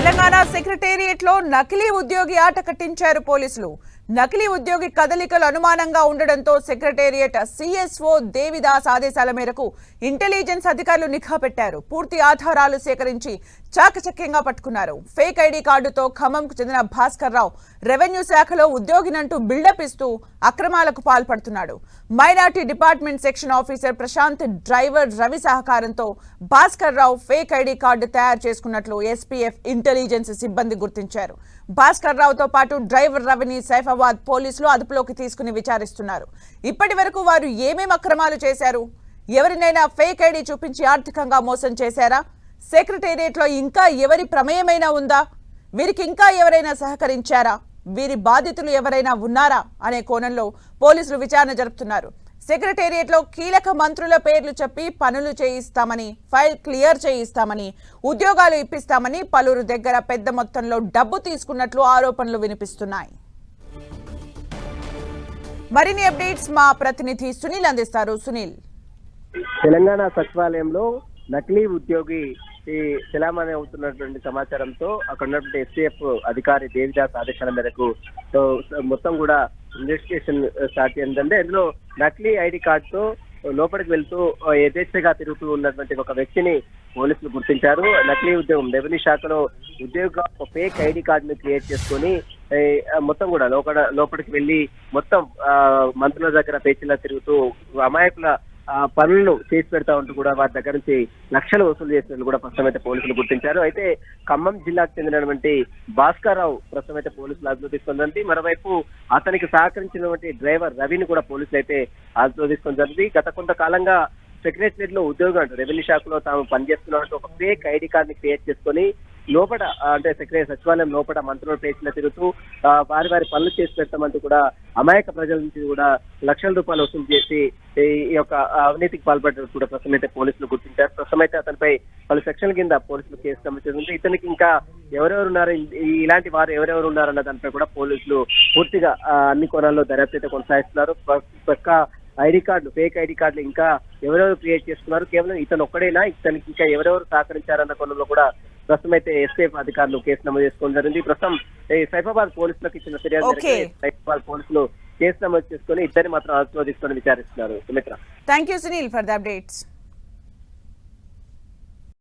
తెలంగాణ సెక్రటేరియట్లో నకిలీ ఉద్యోగి ఆట కట్టించారు పోలీసులు. నకిలీ ఉద్యోగి కదలికలు అనుమానంగా ఉండడంతో సెక్రటేరియట్ సిఎస్ఓ దేవిదాస్ ఆదేశాల మేరకు ఇంటెలిజెన్స్ అధికారులు నిఘా పెట్టారు. పూర్తి ఆధారాలు సేకరించి చాకచక్యంగా పట్టుకున్నారు. ఫేక్ ఐడి కార్డుతో ఖమ్మంకు చెందిన భాస్కర్ రావు రెవెన్యూ శాఖలో ఉద్యోగినంటూ బిల్డప్ ఇస్తూ అక్రమాలకు పాల్పడుతున్నాడు. Minority department section officer Prashanth driver Ravi సహకారంతో Bhaskar Rao fake ID card తయారు చేసుకున్నట్లు ఎస్పీఎఫ్ ఇంటెలిజెన్స్ సిబ్బంది గుర్తించారు. భాస్కర్ రావుతో పాటు డ్రైవర్ రవిని హైదరాబాద్ పోలీసులు అదుపులోకి తీసుకుని విచారిస్తున్నారు. ఇప్పటి వరకు వారు ఏమేమి అక్రమాలు చేశారు? ఎవరినైనా ఫేక్ ఐడి చూపించి ఆర్థికంగా మోసం చేశారా? సెక్రటేరియట్లో ఇంకా ఎవరి ప్రమేయమైనా ఉందా? వీరికి ఇంకా ఎవరైనా సహకరించారా? వీరి బాధితులు ఎవరైనా ఉన్నారా? అనే కోణంలో పోలీసులు విచారణ జరుపుతున్నారు. సెక్రటేరియట్లో కీలక మంత్రుల పేర్లు చెప్పి పనులు చేయిస్తామని ఫైల్ క్లియర్ చేయిస్తామని ఉద్యోగాలు ఇప్పిస్తామని పలువురు దగ్గర పెద్ద మొత్తంలో డబ్బు తీసుకున్నట్లు ఆరోపణలు వినిపిస్తున్నాయి. మరిన్ని అప్డేట్స్ మా ప్రతినిధి సునీల్ అందిస్తారు. సునీల్. తెలంగాణ సచివాలయంలో నకిలీ ఉద్యోగి శిలామణి చెలామణి అవుతున్నటువంటి సమాచారంతో అక్కడ ఉన్నటువంటి ఎస్టీఎఫ్ అధికారి దేవిదాస్ ఆదేశాల మేరకు సో, మొత్తం కూడా ఇన్వెస్టిగేషన్ స్టార్ట్ ఏంటంటే ఇందులో నకిలీ ఐడి కార్డుతో లోపలికి వెళ్తూ యథేచ్ఛగా తిరుగుతూ ఉన్నటువంటి ఒక వ్యక్తిని పోలీసులు గుర్తించారు. నకిలీ ఉద్యోగం రెవెన్యూ శాఖలో ఉద్యోగ ఫేక్ ఐడి కార్డును క్రియేట్ చేసుకొని మొత్తం కూడా లోపల లోపలికి వెళ్ళి మొత్తం ఆ, మంత్రుల దగ్గర పేచీలా తిరుగుతూ అమాయకుల పనులను చేసి పెడతా ఉంటూ కూడా వారి దగ్గర నుంచి లక్షలు వసూలు చేసినట్లు కూడా ప్రస్తుతమైతే పోలీసులు గుర్తించారు. అయితే ఖమ్మం జిల్లాకు చెందినటువంటి భాస్కర్రావు రావు పోలీసులు అదుపు తీసుకుందండి. మరోవైపు అతనికి సహకరించినటువంటి డ్రైవర్ రవిని కూడా పోలీసులు అయితే అదుపు తీసుకొని జరిగింది. గత కొంతకాలంగా సెక్రటరియట్లో ఉద్యోగం రెవెన్యూ శాఖలో తాము పనిచేస్తున్నట్టు ఒక ఫేక్ ఐడి కార్డ్ని క్రియేట్ చేసుకొని లోపల అంటే సెక్రటరీ సచివాలయం లోపల మంత్రుల పేజీలో తిరుగుతూ వారి వారి పనులు చేసి పెడతామంటూ కూడా అమాయక ప్రజల నుంచి కూడా లక్షల రూపాయలు వసూలు చేసి ఈ యొక్క అవినీతికి పాల్పడ్డారు కూడా ప్రస్తుతం అయితే పోలీసులు గుర్తించారు. ప్రస్తుతం అయితే అతనిపై పలు సెక్షన్ల కింద పోలీసులు కేసు నమోదు ఇతనికి ఇంకా ఎవరెవరు ఉన్నారు ఇలాంటి వారు ఎవరెవరు ఉన్నారన్న దానిపై కూడా పోలీసులు పూర్తిగా అన్ని కోణాల్లో దర్యాప్తు అయితే కొనసాగిస్తున్నారు. పక్క ఐడి కార్డు ఫేక్ ఐడి కార్డులు ఇంకా ఎవరెవరు క్రియేట్ చేస్తున్నారు కేవలం ఇతను ఒక్కడైనా? ఇతనికి ఇంకా ఎవరెవరు సహకరించారన్న కోణంలో కూడా ప్రస్తుతం అయితే ఎస్టీఎఫ్ అధికారులు కేసు నమోదు చేసుకోవడం జరిగింది. ప్రస్తుతం సైఫాబాద్ పోలీసులకు ఇచ్చిన ఫిర్యాదు సైఫాబాద్ పోలీసులు కేసు నమోదు చేసుకొని ఇద్దరిని మాత్రం అదుపులో తీసుకొని విచారిస్తున్నారు. Sumitra. Thank you Sunil for the updates